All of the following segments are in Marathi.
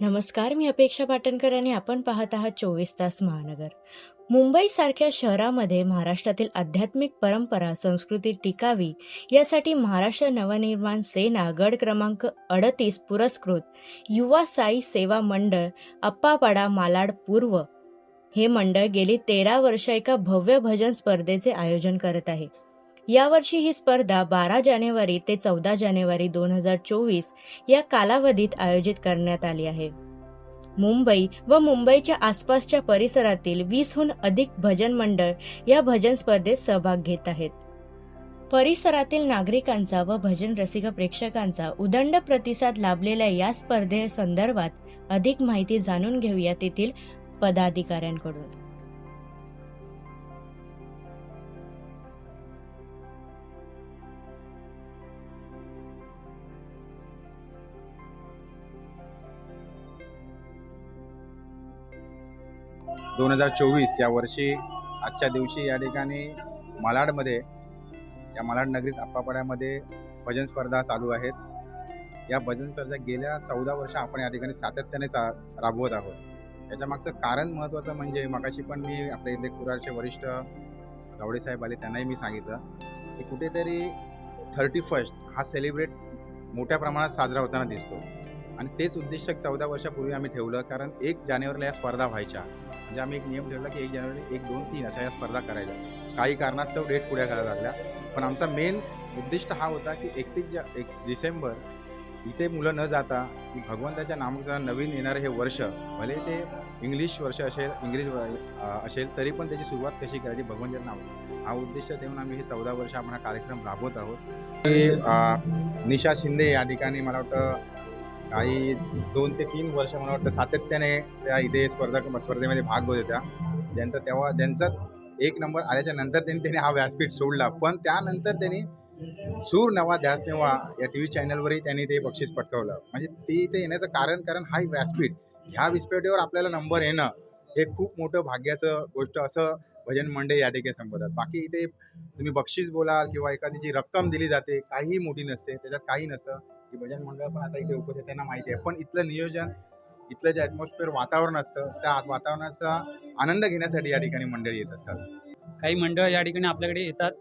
नमस्कार मी अपेक्षा पाटणकर आणि आपण पाहत आहात चोवीस तास महानगर. मुंबईसारख्या शहरामध्ये महाराष्ट्रातील आध्यात्मिक परंपरा संस्कृती टिकावी यासाठी महाराष्ट्र नवनिर्माण सेना गड क्रमांक अडतीस पुरस्कृत युवा साई सेवा मंडळ अप्पापाडा मालाड पूर्व हे मंडळ गेली तेरा वर्ष एका भव्य भजन स्पर्धेचे आयोजन करत आहे. यावर्षी ही स्पर्धा बारा जानेवारी ते चौदा जानेवारी दोन हजार चोवीस या कालावधीत आयोजित करण्यात आली आहे. मुंबई व मुंबईच्या आसपासच्या परिसरातील वीसहून अधिक भजन मंडळ या भजन स्पर्धेत सहभाग घेत आहेत. परिसरातील नागरिकांचा व भजन रसिक प्रेक्षकांचा उदंड प्रतिसाद लाभलेल्या या स्पर्धेसंदर्भात अधिक माहिती जाणून घेऊया तेथील पदाधिकाऱ्यांकडून. दोन हजार चोवीस या वर्षी आजच्या दिवशी या ठिकाणी मालाडमध्ये या मालाड नगरीत आप्पापाड्यामध्ये भजन स्पर्धा चालू आहेत. या भजन स्पर्धा गेल्या चौदा वर्ष आपण या ठिकाणी सातत्याने चा राबवत आहोत. त्याच्या मागचं कारण महत्त्वाचं म्हणजे मगाशी पण मी आपल्या इथले कुरारचे वरिष्ठ गावडे साहेब आले त्यांनाही मी सांगितलं की कुठेतरी थर्टी फर्स्ट हा सेलिब्रेट मोठ्या प्रमाणात साजरा होताना दिसतो. आणि तेच उद्दिष्ट चौदा वर्षापूर्वी आम्ही ठेवलं कारण एक जानेवारीला या स्पर्धा व्हायच्या. म्हणजे आम्ही एक नियम ठेवला की एक जानेवारी एक दोन तीन अशा या स्पर्धा करायच्या. काही कारणास्तव डेट पुढे करायला लागल्या. पण आमचा मेन उद्दिष्ट हा होता की एकतीस जा एक डिसेंबर इथे मुलं न जाता भगवंताच्या नामोच्चारात नवीन येणारं हे वर्ष भले ते इंग्लिश वर्ष असेल इंग्लिश असेल तरी पण त्याची सुरुवात कशी करायची भगवंताच्या नाव हा उद्दिष्ट ठेवून आम्ही हे चौदा वर्ष आपण हा कार्यक्रम राबवत आहोत. की, निशा शिंदे या ठिकाणी मला वाटतं काही दोन ते तीन वर्ष मला वाटतं सातत्याने त्या इथे स्पर्धा स्पर्धेमध्ये भाग घेत होत्या. ज्यांचा तेव्हा ज्यांचा एक नंबर आल्याच्यानंतर त्यांनी त्यांनी हा व्यासपीठ सोडला. पण त्यानंतर त्यांनी सूर नवा ध्यास नेवा या टी व्ही चॅनलवरही त्यांनी ते बक्षीस पटकवलं. म्हणजे ते इथे येण्याचं कारण कारण हा व्यासपीठ. ह्या व्यासपीठावर आपल्याला नंबर येणं हे खूप मोठं भाग्याचं गोष्ट असं भजन मंडळ या ठिकाणी संबोधतात बाकी इथे तुम्ही बक्षीस बोलाल किंवा एखादी जी रक्कम दिली जाते काहीही मोठी नसते त्याच्यात काही नसतं. की भजन मंडळ पण आता इथे उपस्थित त्यांना माहिती आहे. पण इथलं नियोजन इथलं जे ॲटमॉस्फिअर वातावरण असतं त्या वातावरणाचा आनंद घेण्यासाठी या ठिकाणी मंडळी येत असतात. काही मंडळ या ठिकाणी आपल्याकडे येतात.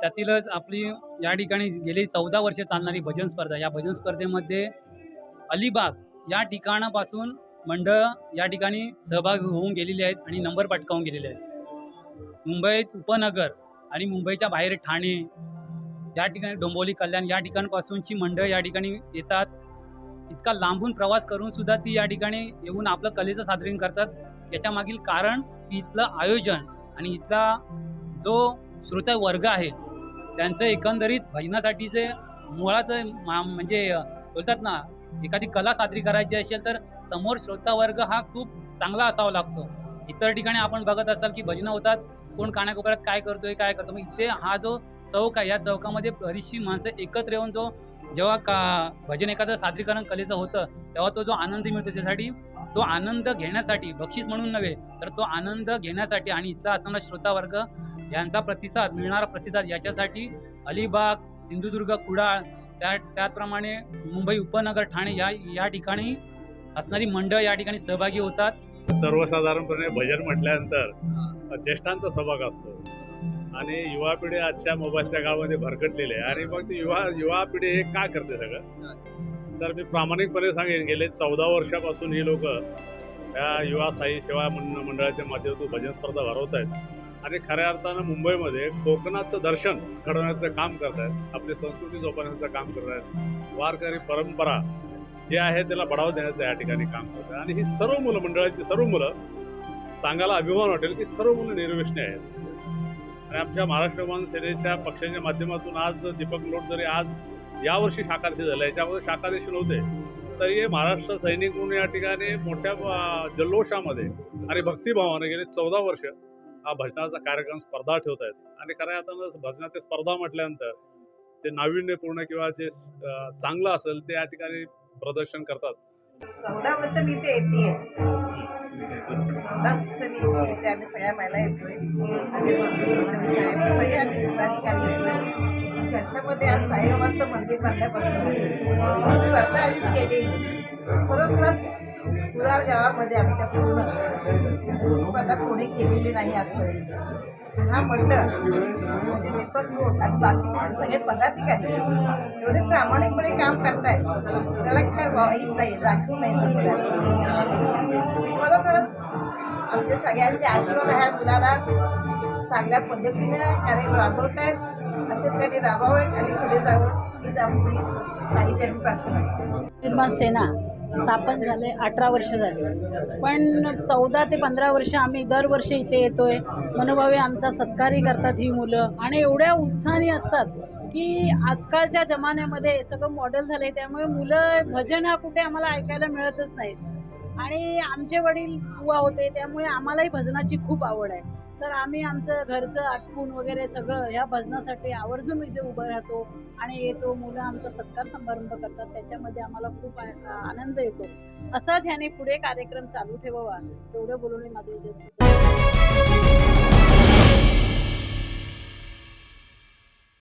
त्यातीलच आपली या ठिकाणी गेली चौदा वर्ष चालणारी भजन स्पर्धा. या भजन स्पर्धेमध्ये अलिबाग या ठिकाणापासून मंडळ या ठिकाणी सहभागी होऊन गेलेली आहेत आणि नंबर पटकावून गेलेले आहेत. मुंबईत उपनगर आणि मुंबईच्या बाहेर ठाणे या ठिकाणी डोंबोली कल्याण या ठिकाणपासूनची मंडळ या ठिकाणी येतात. इतका लांबून प्रवास करून सुद्धा ती या ठिकाणी येऊन आपलं कलेचं सादरीकरण करतात. याच्या मागील कारण की इथलं आयोजन आणि इथला जो श्रोता वर्ग आहे त्यांचं एकंदरीत भजनासाठीचे मुळाचं मा- म्हणजे बोलतात ना एखादी कला साजरी करायची असेल तर समोर श्रोता वर्ग हा खूप चांगला असावा लागतो. इतर ठिकाणी आपण बघत असाल की भजनं होतात. कोण कानाकोपऱ्यात काय करतोय काय करतो मग इथे हा जो चौक आहे या चौकामध्ये बरीचशी माणसं एकत्र येऊन जो जेव्हा का भजन एखादं सादरीकरण कलेचं होतं तेव्हा तो जो आनंद मिळतो त्यासाठी तो आनंद घेण्यासाठी बक्षीस म्हणून नव्हे तर तो आनंद घेण्यासाठी आणि इथला असणारा श्रोता वर्ग यांचा प्रतिसाद मिळणारा प्रतिसाद याच्यासाठी अलिबाग सिंधुदुर्ग कुडाळ त्या त्याचप्रमाणे मुंबई उपनगर ठाणे या या ठिकाणी असणारी मंडळ या ठिकाणी सहभागी होतात. सर्वसाधारणपणे भजन म्हटल्यानंतर ज्येष्ठांचा सहभाग असतो. आणि युवा पिढी आजच्या मोबाईलच्या काळामध्ये भरकटलेली आहे. आणि मग ती युवा युवा पिढी हे का करते सगळं? तर मी प्रामाणिकपणे सांगेन गेले चौदा वर्षापासून ही लोक या युवा साई सेवा मंड- मंडळाच्या माध्यमातून भजन स्पर्धा भरवत आहेत. आणि खऱ्या अर्थानं मुंबईमध्ये कोकणाचं दर्शन घडवण्याचं काम करत आहेत. आपली संस्कृती जोपासण्याचं काम करत आहेत. वारकरी परंपरा जे आहे त्याला बढावा देण्याचं या ठिकाणी काम करत आहे आणि ही सर्व मुलं मंडळाची सर्व मुलं सांगायला अभिमान वाटेल की सर्व मुलं निर्वेशने आहेत. आणि आमच्या महाराष्ट्र सेनेच्या पक्षाच्या माध्यमातून आज दीपक लोट जरी आज यावर्षी शाकादशी झालं याच्यामध्ये शाखादेशी नव्हते तरी हे महाराष्ट्र सैनिक म्हणून या ठिकाणी मोठ्या जल्लोषामध्ये आणि भक्तिभावाने गेले चौदा वर्ष हा भजनाचा कार्यक्रम स्पर्धा ठेवत आहेत आणि खऱ्या आता भजनाची स्पर्धा म्हटल्यानंतर ते नाविन्यपूर्ण किंवा जे चांगलं असेल ते या ठिकाणी प्रदर्शन करतात. चौदा वर्ष मी ते येते. चौदा वर्ष मी इथे येते. आम्ही सगळ्या महिला येतोय. सगळे आम्ही पदाधिकारी येतोय. त्याच्यामध्ये आज साईबाबांचं मंदिर बांधल्यापासून स्पर्धा आयोजित केली. खरोखरच कुरार गावामध्ये आमच्या पूर्ण स्पर्धा कोणी केलेली नाही आजपर्यंत. हा मंडळ म्हणजे दीपक लोक आणि बाकीचे सगळे पदाधिकारी एवढे प्रामाणिकपणे काम करतायत त्याला काय वाईट नाही राखीव नाही खरोखरच आमच्या सगळ्यांचे आशीर्वाद ह्या मुलाला चांगल्या पद्धतीने कार्य राबवत आहेत असे त्यांनी राबावेत आणि पुढे जावं हीच आमची साहित्याची प्रार्थना आहे. निर्माण सेना. स्थापन झाले अठरा वर्ष झाली. पण चौदा ते पंधरा वर्ष आम्ही दरवर्षी इथे येतोय. मनोभावे आमचा सत्कारही करतात ही मुलं. आणि एवढ्या उत्साहाने असतात की आजकालच्या जमान्यामध्ये सगळं मॉडेल झालं आहे त्यामुळे मुलं भजन हा कुठे आम्हाला ऐकायला मिळतच नाहीत. आणि आमचे वडील युवा होते त्यामुळे आम्हालाही भजनाची खूप आवड आहे. तर आम्ही आमचं घरचं आटपून वगैरे सगळं ह्या भजनासाठी आवर्जून इथे उभं राहतो. आणि येतो मुलं आमचा सत्कार समारंभ करतात. त्याच्यामध्ये आम्हाला खूप आनंद येतो. असाच ह्याने पुढे कार्यक्रम चालू ठेवावा. एवढं बोलून माझं